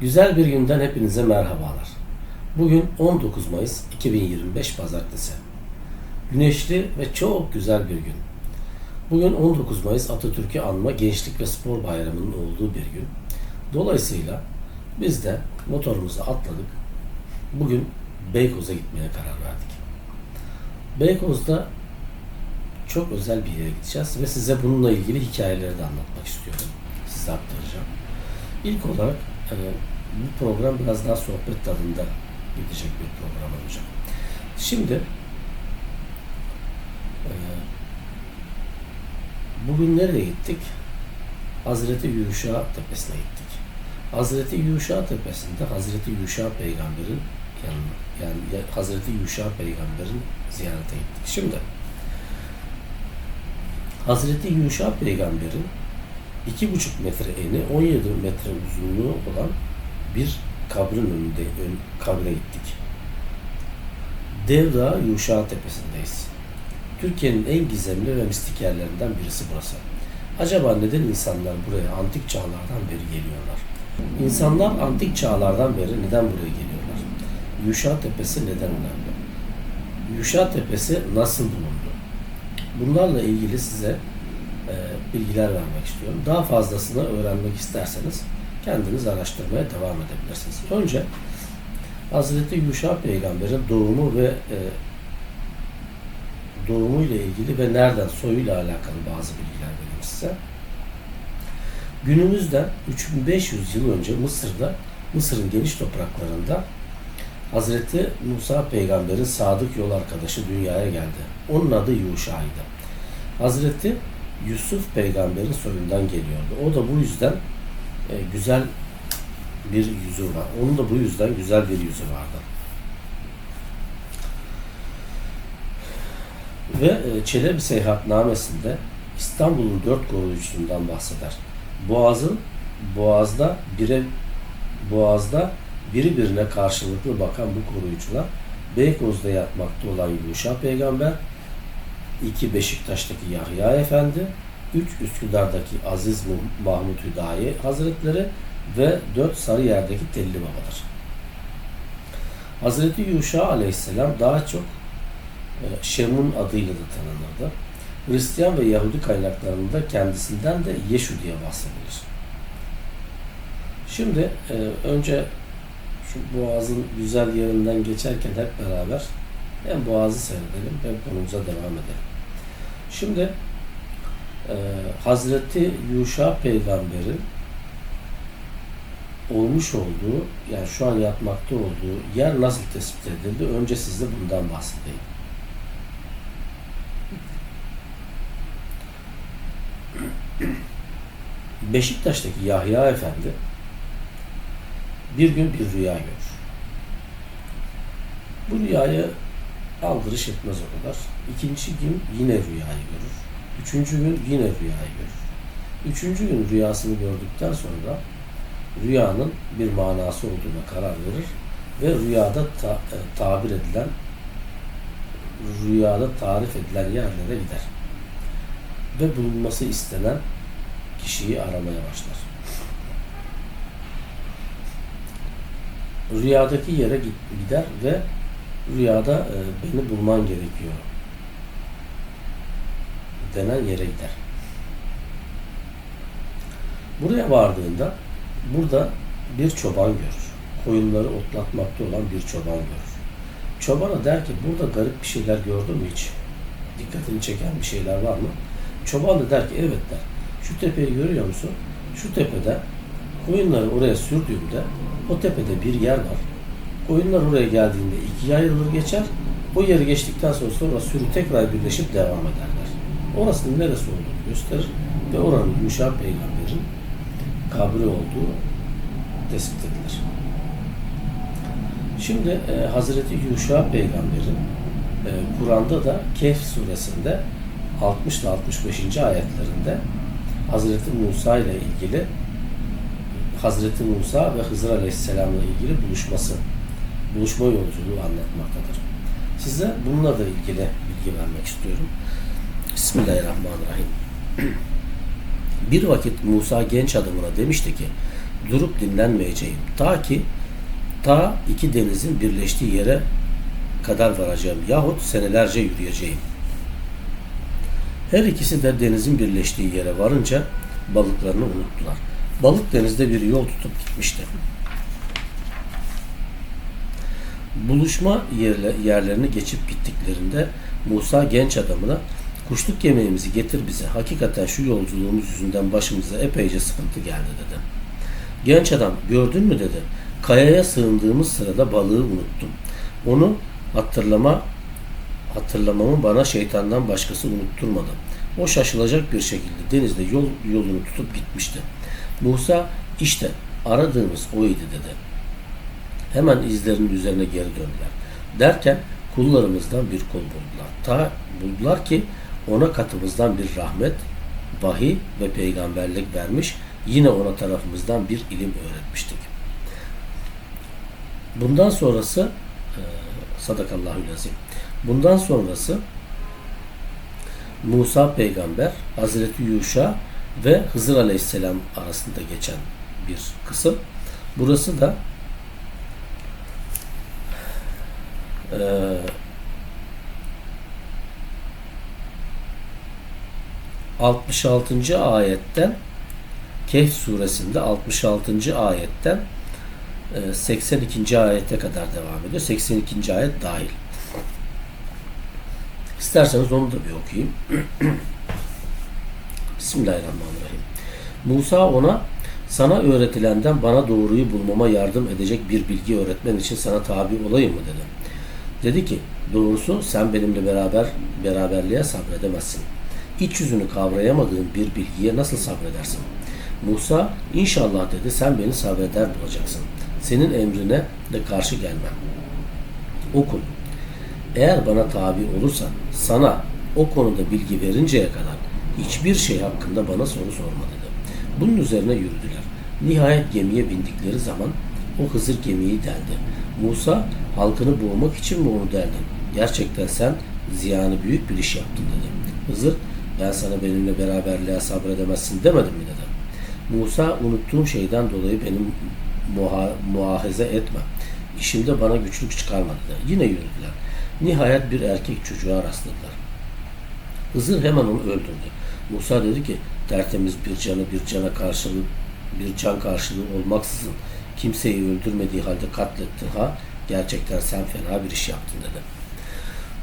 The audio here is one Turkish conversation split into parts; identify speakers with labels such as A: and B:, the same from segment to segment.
A: Güzel bir günden hepinize merhabalar. Bugün 19 Mayıs 2025 Pazartesi. Güneşli ve çok güzel bir gün. Bugün 19 Mayıs Atatürk'ü anma Gençlik ve Spor Bayramı'nın olduğu bir gün. Dolayısıyla biz de motorumuzu atladık. Bugün Beykoz'a gitmeye karar verdik. Beykoz'da çok özel bir yere gideceğiz ve size bununla ilgili hikayeleri de anlatmak istiyorum. Size aktaracağım. İlk olarak e, bu program biraz daha sohbet tadında gidecek bir program olacak. Şimdi e, bugün nereye gittik? Hazreti Yuşa Tepesi'ne gittik. Hazreti Yuşa Tepesi'nde Hazreti Yuşa Peygamber'in yanına yani Hazreti Yuşa Peygamber'in ziyarete gittik. Şimdi Hazreti Yuşa Peygamber'in iki buçuk metre eni, 17 metre uzunluğu olan bir kabrin önünde ön, kabre gittik. Devra Yuşa Tepesi'ndeyiz. Türkiye'nin en gizemli ve mistik yerlerinden birisi burası. Acaba neden insanlar buraya antik çağlardan beri geliyorlar? İnsanlar antik çağlardan beri neden buraya geliyorlar? Yuşa Tepesi neden önemli? Yuşa Tepesi nasıl bulundu? Bunlarla ilgili size e, bilgiler vermek istiyorum. Daha fazlasını öğrenmek isterseniz kendiniz araştırmaya devam edebilirsiniz. Önce Hazreti Yuşa Peygamber'in doğumu ve e, doğumu ile ilgili ve nereden soyuyla alakalı bazı bilgiler vereyim size. Günümüzden 3500 yıl önce Mısır'da, Mısır'ın geniş topraklarında Hazreti Musa peygamberin sadık yol arkadaşı dünyaya geldi. Onun adı Yuşa'ydı. Hazreti Yusuf peygamberin soyundan geliyordu. O da bu yüzden e, güzel bir yüzü var. Onun da bu yüzden güzel bir yüzü vardı. Ve e, Çelebi Seyahatnamesinde İstanbul'un dört koruyucusundan bahseder. Boğaz'ın Boğaz'da bire Boğaz'da biri birine karşılıklı bakan bu koruyucular Beykoz'da yatmakta olan Yuşa peygamber, iki Beşiktaş'taki Yahya Efendi, üç Üsküdar'daki Aziz Mahmut Hüdayi Hazretleri ve dört Sarıyer'deki Telli Baba'dır. Hazreti Yuşa Aleyhisselam daha çok e, Şemun adıyla da tanınırdı. Hristiyan ve Yahudi kaynaklarında kendisinden de Yeşu diye bahsedilir. Şimdi e, önce şu boğazın güzel yerinden geçerken hep beraber hem boğazı seyredelim hem konumuza devam edelim. Şimdi e, Hazreti Yuşa peygamberin olmuş olduğu yani şu an yatmakta olduğu yer nasıl tespit edildi? Önce size bundan bahsedeyim. Beşiktaş'taki Yahya Efendi bir gün bir rüya görür. Bu rüyayı aldırış etmez o kadar. İkinci gün yine rüyayı görür. Üçüncü gün yine rüyayı görür. Üçüncü gün rüyasını gördükten sonra rüyanın bir manası olduğuna karar verir ve rüyada ta, e, tabir edilen rüyada tarif edilen yerlere gider. Ve bulunması istenen kişiyi aramaya başlar. Rüyadaki yere gider ve rüyada e, beni bulman gerekiyor denen yere gider. Buraya vardığında burada bir çoban görür. Koyunları otlatmakta olan bir çoban görür. Çobana der ki burada garip bir şeyler gördün mü hiç? Dikkatini çeken bir şeyler var mı? Çoban da der ki evet der. Şu tepeyi görüyor musun? Şu tepede koyunları oraya sürdüğümde o tepede bir yer var. Koyunlar oraya geldiğinde ikiye ayrılır geçer. O yeri geçtikten sonra, sonra sürü tekrar birleşip devam ederler. Orasının neresi olduğunu gösterir ve oranın Yuşa peygamberin kabri olduğu tespit edilir. Şimdi e, Hazreti Yuşa peygamberin e, Kur'an'da da Kehf suresinde 60 ile 65. ayetlerinde Hazreti Musa ile ilgili Hazreti Musa ve Hızır Aleyhisselam'la ilgili buluşması, buluşma yolculuğu anlatmaktadır. Size bununla da ilgili bilgi vermek istiyorum. Bismillahirrahmanirrahim. Bir vakit Musa genç adamına demişti ki, durup dinlenmeyeceğim. Ta ki ta iki denizin birleştiği yere kadar varacağım yahut senelerce yürüyeceğim. Her ikisi de denizin birleştiği yere varınca balıklarını unuttular. Balık denizde bir yol tutup gitmişti. Buluşma yerle, yerlerini geçip gittiklerinde Musa genç adamına kuşluk yemeğimizi getir bize. Hakikaten şu yolculuğumuz yüzünden başımıza epeyce sıkıntı geldi dedi. Genç adam gördün mü dedi. Kayaya sığındığımız sırada balığı unuttum. Onu hatırlama hatırlamamı bana şeytandan başkası unutturmadı. O şaşılacak bir şekilde denizde yol yolunu tutup gitmişti. Musa işte aradığımız oydu dedi. Hemen izlerinin üzerine geri döndüler. Derken kullarımızdan bir kul buldular. Ta buldular ki ona katımızdan bir rahmet, vahiy ve peygamberlik vermiş, yine ona tarafımızdan bir ilim öğretmiştik. Bundan sonrası e, sadakallahü lazim. Bundan sonrası Musa peygamber, Hazreti Yuşa ve Hızır aleyhisselam arasında geçen bir kısım. Burası da eee 66. ayetten Kehf suresinde 66. ayetten e, 82. ayete kadar devam ediyor. 82. ayet dahil. İsterseniz onu da bir okuyayım. Bismillahirrahmanirrahim. Musa ona sana öğretilenden bana doğruyu bulmama yardım edecek bir bilgi öğretmen için sana tabi olayım mı dedi. Dedi ki doğrusu sen benimle beraber beraberliğe sabredemezsin. İç yüzünü kavrayamadığın bir bilgiye nasıl sabredersin? Musa inşallah dedi sen beni sabreder bulacaksın. Senin emrine de karşı gelmem. Okun. Eğer bana tabi olursan sana o konuda bilgi verinceye kadar hiçbir şey hakkında bana soru sorma dedi. Bunun üzerine yürüdüler. Nihayet gemiye bindikleri zaman o Hızır gemiyi deldi. Musa halkını boğmak için mi onu deldin? Gerçekten sen ziyanı büyük bir iş yaptın dedi. Hızır ben sana benimle beraberliğe sabredemezsin demedim mi dedi. Musa unuttuğum şeyden dolayı benim muha, muahaze etme. İşimde bana güçlük çıkarma dedi. Yine yürüdüler. Nihayet bir erkek çocuğa rastladılar. Hızır hemen onu öldürdü. Musa dedi ki tertemiz bir canı bir cana karşılığı bir can karşılığı olmaksızın kimseyi öldürmediği halde katlettin ha gerçekten sen fena bir iş yaptın dedi.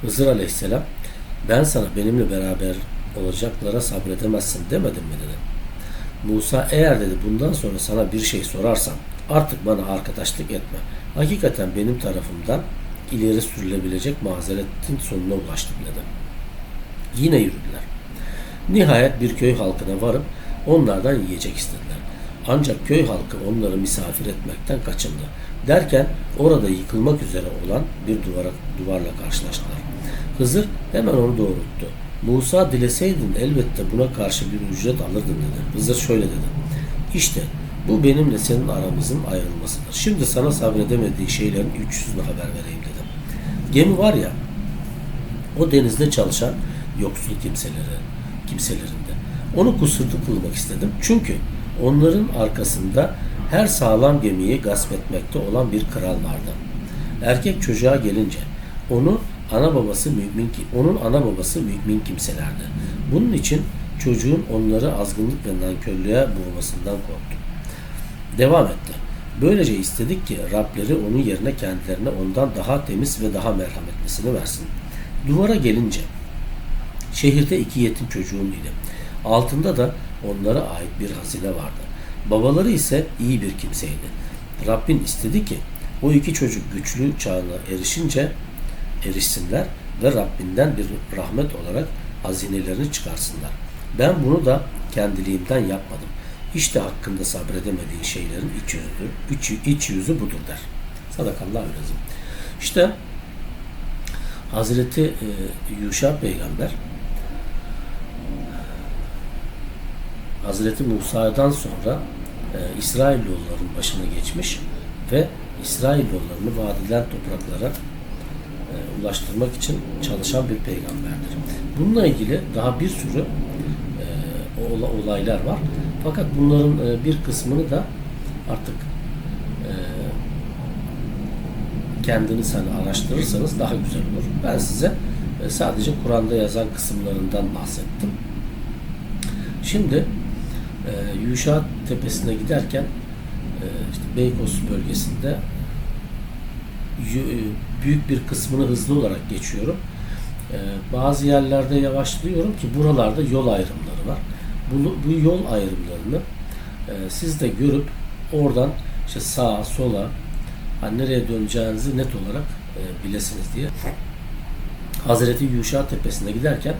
A: Hızır aleyhisselam ben sana benimle beraber olacaklara sabredemezsin demedim mi dedi. Musa eğer dedi bundan sonra sana bir şey sorarsam artık bana arkadaşlık etme. Hakikaten benim tarafımdan ileri sürülebilecek mazeretin sonuna ulaştım dedi. Yine yürüdüler. Nihayet bir köy halkına varıp onlardan yiyecek istediler. Ancak köy halkı onları misafir etmekten kaçındı. Derken orada yıkılmak üzere olan bir duvara, duvarla karşılaştılar. Hızır hemen onu doğrulttu. Musa dileseydin elbette buna karşı bir ücret alırdın dedi. Hızır şöyle dedi. İşte bu benimle senin aramızın ayrılmasıdır. Şimdi sana sabredemediği şeylerin 300'ünü haber vereyim dedim. Gemi var ya o denizde çalışan yoksul kimseleri, kimselerinde. Onu kusurlu kılmak istedim. Çünkü onların arkasında her sağlam gemiyi gasp etmekte olan bir kral vardı. Erkek çocuğa gelince onu ana babası mümin ki onun ana babası mümin kimselerdi. Bunun için çocuğun onları azgınlık ve nankörlüğe boğmasından korktu. Devam etti. Böylece istedik ki Rableri onun yerine kendilerine ondan daha temiz ve daha merhametlisini versin. Duvara gelince şehirde iki yetim çocuğun idi. Altında da onlara ait bir hazine vardı. Babaları ise iyi bir kimseydi. Rabbin istedi ki o iki çocuk güçlü çağına erişince erişsinler ve Rabbinden bir rahmet olarak hazinelerini çıkarsınlar. Ben bunu da kendiliğimden yapmadım. İşte hakkında sabredemediğin şeylerin iç yüzüdür. İç, iç yüzü budur der. Sadakallahu lazım. İşte Hazreti e, Yuşa peygamber Hazreti Musa'dan sonra e, İsrailoğulların başına geçmiş ve İsrailoğullarını vaat edilen topraklara ulaştırmak için çalışan bir peygamberdir. Bununla ilgili daha bir sürü e, ola- olaylar var. Fakat bunların e, bir kısmını da artık e, kendiniz hani araştırırsanız daha güzel olur. Ben size e, sadece Kur'an'da yazan kısımlarından bahsettim. Şimdi e, Yuşa Tepesi'ne giderken e, işte Beykoz bölgesinde e, büyük bir kısmını hızlı olarak geçiyorum. E, bazı yerlerde yavaşlıyorum ki buralarda yol ayrımları var. Bu, bu yol ayrımlarını e, siz de görüp oradan işte sağa sola hani nereye döneceğinizi net olarak e, bilesiniz diye. Hazreti Yuşa Tepesi'ne giderken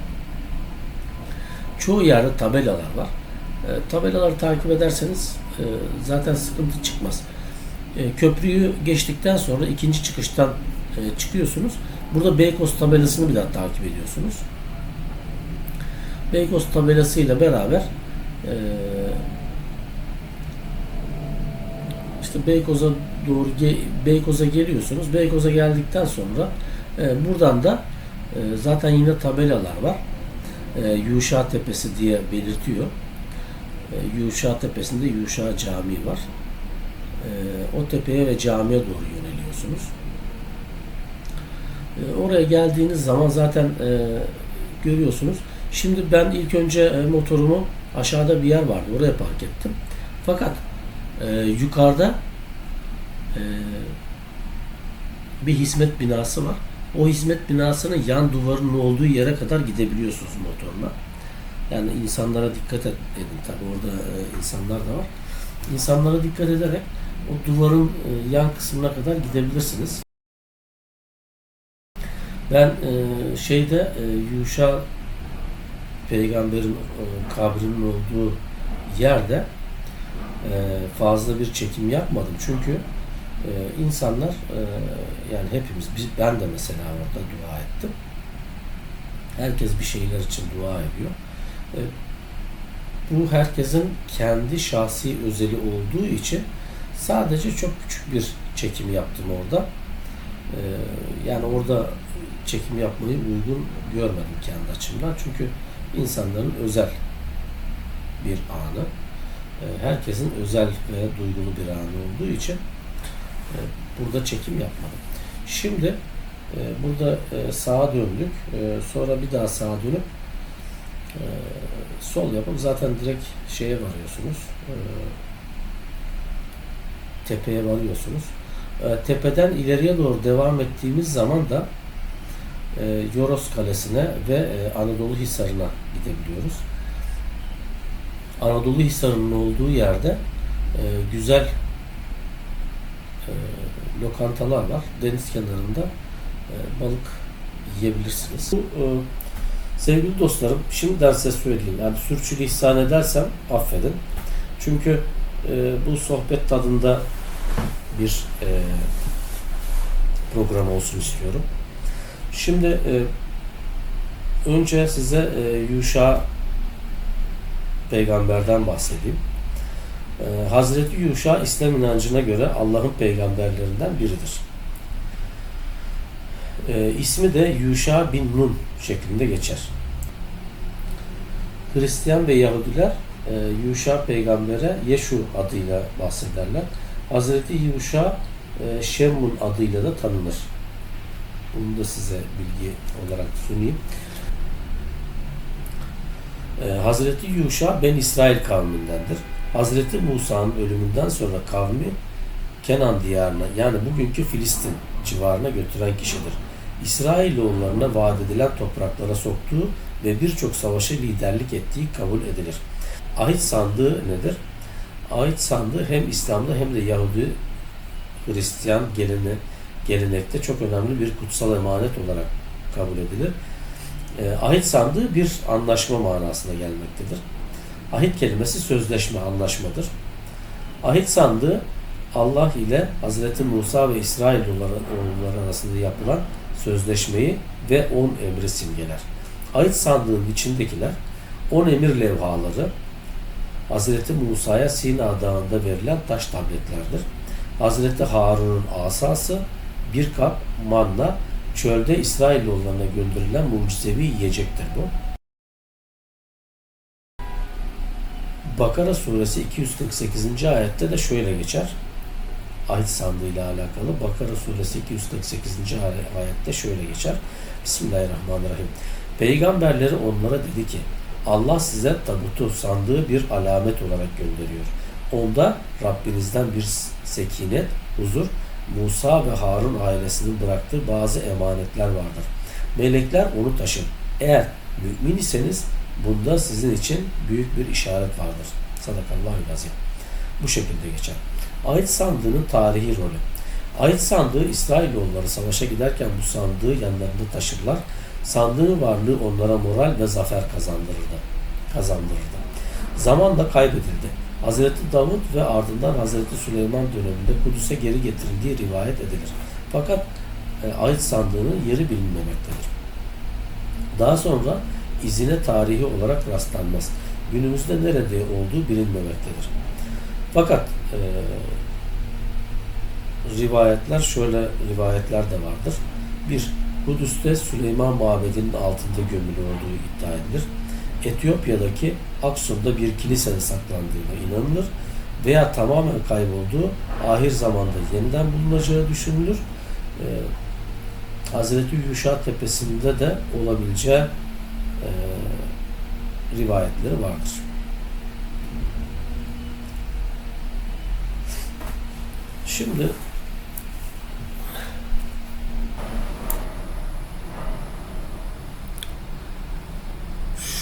A: çoğu yerde tabelalar var. E, tabelaları takip ederseniz e, zaten sıkıntı çıkmaz. E, köprüyü geçtikten sonra ikinci çıkıştan e, çıkıyorsunuz. Burada Beykoz tabelasını bir daha takip ediyorsunuz. Beykoz tabelasıyla beraber e, işte Beykoz'a doğru Beykoz'a geliyorsunuz. Beykoz'a geldikten sonra buradan da zaten yine tabelalar var. Yuşa Tepesi diye belirtiyor. Yuşa Tepesi'nde Yuşa Camii var. E, o tepeye ve camiye doğru yöneliyorsunuz. E, oraya geldiğiniz zaman zaten e, görüyorsunuz. Şimdi ben ilk önce e, motorumu aşağıda bir yer vardı. Oraya park ettim. Fakat e, yukarıda e, bir hizmet binası var. O hizmet binasının yan duvarının olduğu yere kadar gidebiliyorsunuz motorla. Yani insanlara dikkat edin. Tabi orada e, insanlar da var. İnsanlara dikkat ederek o duvarın e, yan kısmına kadar gidebilirsiniz. Ben e, şeyde e, Yuşa peygamberin e, kabrinin olduğu yerde e, fazla bir çekim yapmadım. Çünkü insanlar yani hepimiz biz, ben de mesela orada dua ettim. Herkes bir şeyler için dua ediyor. Bu herkesin kendi şahsi özeli olduğu için sadece çok küçük bir çekim yaptım orada. E, yani orada çekim yapmayı uygun görmedim kendi açımdan. Çünkü insanların özel bir anı. E, herkesin özel ve duygulu bir anı olduğu için e, burada çekim yapmadım. Şimdi e, burada e, sağa döndük. Sonra bir daha sağa dönüp sol yapıp zaten direkt şeye varıyorsunuz. Tepeye varıyorsunuz. E, tepeden ileriye doğru devam ettiğimiz zaman da e, Yoros Kalesi'ne ve e, Anadolu Hisarı'na gidebiliyoruz. Anadolu Hisarı'nın olduğu yerde e, güzel e, lokantalar var. Deniz kenarında e, balık yiyebilirsiniz. Bu, e, sevgili dostlarım, şimdiden size söyleyeyim. Yani sürçülisan edersem affedin. Çünkü e, bu sohbet tadında bir e, program olsun istiyorum. Şimdi e, önce size e, Yuşa peygamberden bahsedeyim. E, Hazreti Yuşa İslam inancına göre Allah'ın peygamberlerinden biridir. E, ismi de Yuşa bin Nun şeklinde geçer. Hristiyan ve Yahudiler e, Yuşa peygambere Yeşu adıyla bahsederler. Hazreti Yuşa e, Şemmun adıyla da tanınır. Bunu da size bilgi olarak sunayım. Ee, Hazreti Yuşa ben İsrail kavmindendir. Hazreti Musa'nın ölümünden sonra kavmi Kenan diyarına yani bugünkü Filistin civarına götüren kişidir. İsrailoğullarına vaat edilen topraklara soktuğu ve birçok savaşa liderlik ettiği kabul edilir. Ahit sandığı nedir? Ahit sandığı hem İslam'da hem de Yahudi Hristiyan geleni, gelenekte çok önemli bir kutsal emanet olarak kabul edilir. E, ahit sandığı bir anlaşma manasına gelmektedir. Ahit kelimesi sözleşme, anlaşmadır. Ahit sandığı Allah ile Hazreti Musa ve İsrailoğulları oğulları arasında yapılan sözleşmeyi ve on emri simgeler. Ahit sandığın içindekiler on emir levhaları Hazreti Musa'ya Sina Dağı'nda verilen taş tabletlerdir. Hazreti Harun'un asası bir kap manna çölde İsrailoğullarına gönderilen mucizevi yiyecektir bu. Bakara suresi 248. ayette de şöyle geçer. Ayet sandığıyla alakalı. Bakara suresi 248. ay- ayette şöyle geçer. Bismillahirrahmanirrahim. Peygamberleri onlara dedi ki Allah size tabutu sandığı bir alamet olarak gönderiyor. Onda Rabbinizden bir sekinet, huzur, Musa ve Harun ailesinin bıraktığı bazı emanetler vardır. Melekler onu taşır. Eğer mümin iseniz bunda sizin için büyük bir işaret vardır. Sadakallahu azim. Bu şekilde geçer. Ayet sandığının tarihi rolü. Ayet sandığı İsrailoğulları savaşa giderken bu sandığı yanlarında taşırlar. Sandığın varlığı onlara moral ve zafer kazandırırdı. kazandırırdı. Zamanla kaybedildi. Hazreti Davut ve ardından Hazreti Süleyman döneminde Kudüs'e geri getirildiği rivayet edilir. Fakat e, ayet sandığının yeri bilinmemektedir. Daha sonra izine tarihi olarak rastlanmaz. Günümüzde nerede olduğu bilinmemektedir. Fakat e, rivayetler şöyle rivayetler de vardır. Bir, Kudüs'te Süleyman Mabedi'nin altında gömülü olduğu iddia edilir. Etiyopya'daki Aksum'da bir kilisede saklandığına inanılır veya tamamen kaybolduğu ahir zamanda yeniden bulunacağı düşünülür. Ee, Hazreti Yuşa Tepesi'nde de olabileceği e, rivayetleri vardır. Şimdi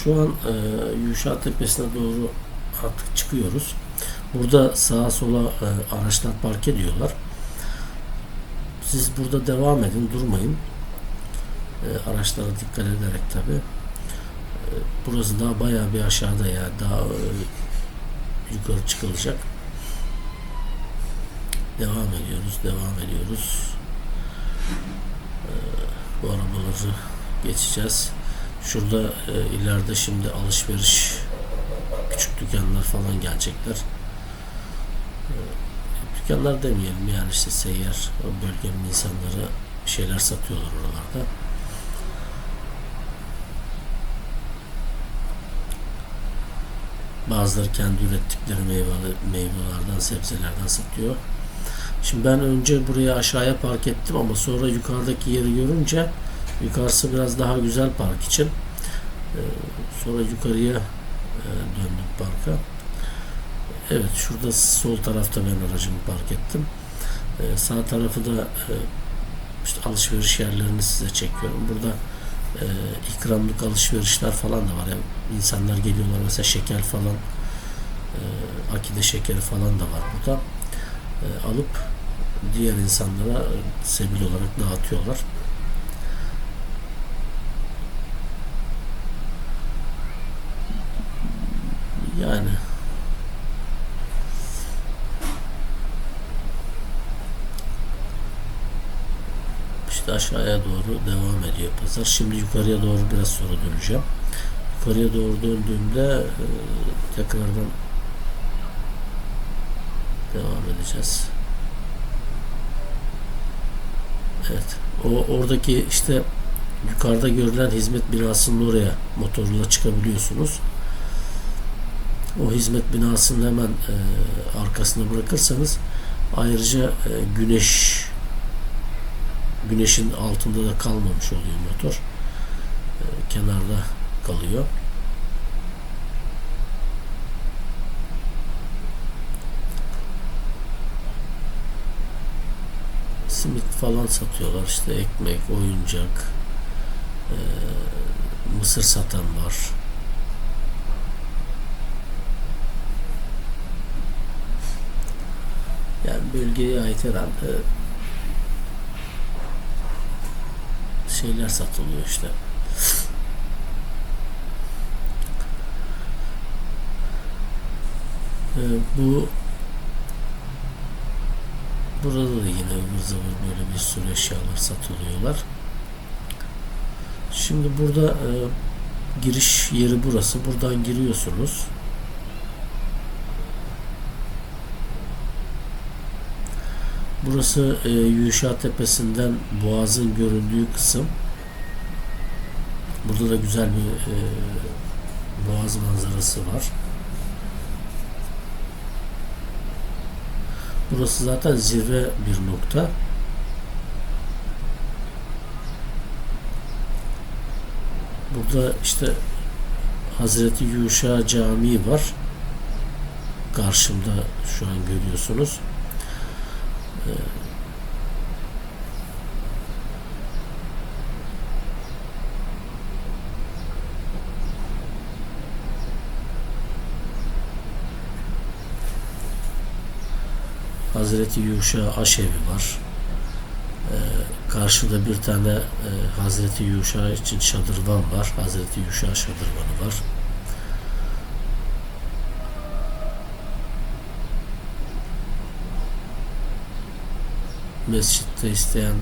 A: şu an e, Yuşa Tepesi'ne doğru artık çıkıyoruz. Burada sağa sola e, araçlar park ediyorlar. Siz burada devam edin, durmayın. E, araçlara dikkat ederek tabi. E, burası daha bayağı bir aşağıda ya, daha e, yukarı çıkılacak. Devam ediyoruz, devam ediyoruz. E, bu arabaları geçeceğiz. Şurada e, ileride şimdi alışveriş küçük dükkanlar falan gelecekler. E, dükkanlar demeyelim yani işte seyyar o bölgenin insanları bir şeyler satıyorlar oralarda. Bazıları kendi ürettikleri meyve, meyvelerden, sebzelerden satıyor. Şimdi ben önce buraya aşağıya park ettim ama sonra yukarıdaki yeri görünce yukarısı biraz daha güzel park için. Ee, sonra yukarıya e, döndüm parka. Evet şurada sol tarafta ben aracımı park ettim. Ee, sağ tarafı da e, işte alışveriş yerlerini size çekiyorum. Burada e, ikramlık alışverişler falan da var. Yani insanlar geliyorlar mesela şeker falan e, akide şekeri falan da var burada. E, alıp diğer insanlara sebil olarak dağıtıyorlar. Yani işte aşağıya doğru devam ediyor pazar. Şimdi yukarıya doğru biraz sonra döneceğim. Yukarıya doğru döndüğümde e, tekrardan devam edeceğiz. Evet. O oradaki işte yukarıda görülen hizmet binasının oraya motorla çıkabiliyorsunuz. O hizmet binasının hemen e, arkasına bırakırsanız ayrıca e, güneş güneşin altında da kalmamış oluyor motor. E, kenarda kalıyor. simit falan satıyorlar işte ekmek, oyuncak e, mısır satan var yani bölgeye ait herhalde şeyler satılıyor işte e, bu Burada da yine ıvır zıvır böyle bir sürü eşyalar satılıyorlar. Şimdi burada e, giriş yeri burası. Buradan giriyorsunuz. Burası e, Yuşa Tepesi'nden Boğaz'ın göründüğü kısım. Burada da güzel bir e, Boğaz manzarası var. Burası zaten zirve bir nokta. Burada işte Hazreti Yuşa Camii var. Karşımda şu an görüyorsunuz. Hazreti Yuşa aşevi var. Ee, karşıda bir tane e, Hazreti Yuşa için şadırvan var. Hazreti Yuşa şadırvanı var. Mescitte isteyen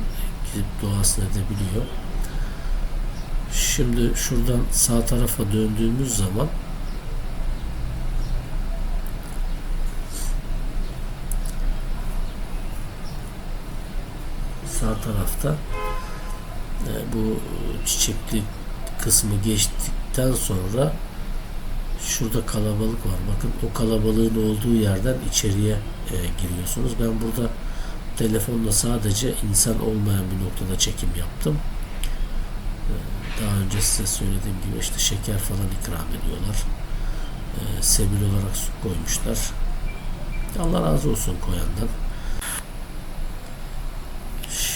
A: gidip duasını edebiliyor. Şimdi şuradan sağ tarafa döndüğümüz zaman sağ tarafta e, bu çiçekli kısmı geçtikten sonra şurada kalabalık var. Bakın o kalabalığın olduğu yerden içeriye e, giriyorsunuz. Ben burada telefonla sadece insan olmayan bir noktada çekim yaptım. E, daha önce size söylediğim gibi işte şeker falan ikram ediyorlar. E, sebil olarak su koymuşlar. Allah razı olsun koyandan.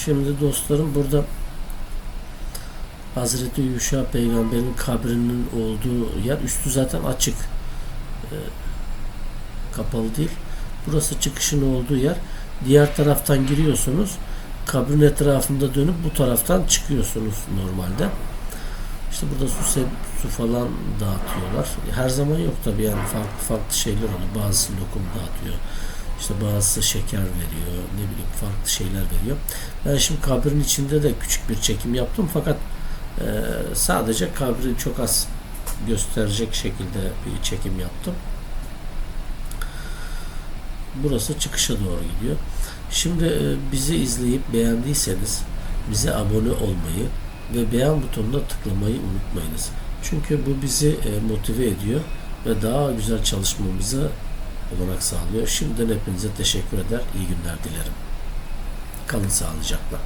A: Şimdi dostlarım burada Hazreti Yuşa peygamberin kabrinin olduğu yer üstü zaten açık. Ee, kapalı değil. Burası çıkışın olduğu yer. Diğer taraftan giriyorsunuz. Kabrin etrafında dönüp bu taraftan çıkıyorsunuz normalde. İşte burada su, se- su falan dağıtıyorlar. Her zaman yok tabii yani farklı farklı şeyler oluyor. Bazısı lokum dağıtıyor. İşte bazısı şeker veriyor. Ne bileyim farklı şeyler veriyor. Ben şimdi kabrin içinde de küçük bir çekim yaptım fakat e, sadece kabri çok az gösterecek şekilde bir çekim yaptım. Burası çıkışa doğru gidiyor. Şimdi e, bizi izleyip beğendiyseniz bize abone olmayı ve beğen butonuna tıklamayı unutmayınız. Çünkü bu bizi e, motive ediyor ve daha güzel çalışmamızı olanak sağlıyor. Şimdiden hepinize teşekkür eder. İyi günler dilerim. Kalın sağlıcakla.